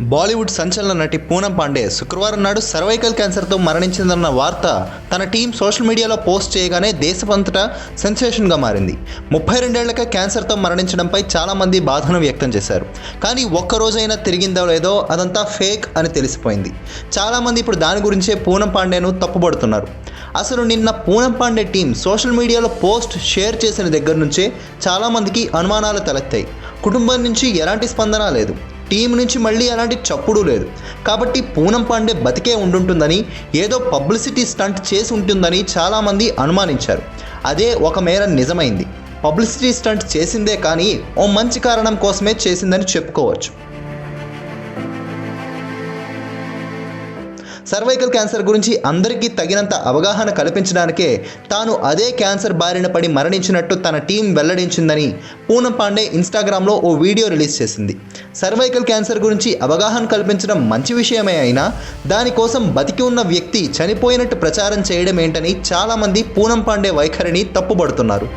బాలీవుడ్ సంచలన నటి పూనం పాండే శుక్రవారం నాడు సర్వైకల్ క్యాన్సర్తో మరణించిందన్న వార్త తన టీం సోషల్ మీడియాలో పోస్ట్ చేయగానే దేశమంతటా సెన్సేషన్గా మారింది. ముప్పై రెండేళ్ళకే క్యాన్సర్తో మరణించడంపై చాలామంది బాధను వ్యక్తం చేశారు. కానీ ఒక్కరోజైనా తిరిగిందో లేదో అదంతా ఫేక్ అని తెలిసిపోయింది. చాలామంది ఇప్పుడు దాని గురించే పూనం పాండేను తప్పుపడుతున్నారు అసలు నిన్న Poonam Pandey team social media post share చేసిన దగ్గర నుంచే చాలామందికి అనుమానాలు తలెత్తాయి. కుటుంబం నుంచి ఎలాంటి స్పందన లేదు. టీం నుంచి మళ్ళీ అలాంటి చప్పుడు లేదు. కాబట్టి పూనం పాండే బతికే ఉండుంటుందని ఏదో పబ్లిసిటీ స్టంట్ చేసి ఉంటుందని చాలామంది అనుమానించారు. అదే ఒక మేర నిజమైంది. పబ్లిసిటీ స్టంట్ చేసిందే కానీ ఓ మంచి కారణం కోసమే చేసిందని చెప్పుకోవచ్చు. సర్వైకల్ క్యాన్సర్ గురించి అందరికీ తగినంత అవగాహన కల్పించడానికే తాను అదే క్యాన్సర్ బారిన పడి మరణించినట్టు తన టీం వెల్లడించిందని పూనం పాండే ఇన్స్టాగ్రామ్లో ఓ వీడియో రిలీజ్ చేసింది. సర్వైకల్ క్యాన్సర్ గురించి అవగాహన కల్పించడం మంచి విషయమే అయినా దానికోసం బతికి ఉన్న వ్యక్తి చనిపోయినట్టు ప్రచారం చేయడం ఏంటని చాలామంది పూనం పాండే వైఖరిని తప్పుబడుతున్నారు.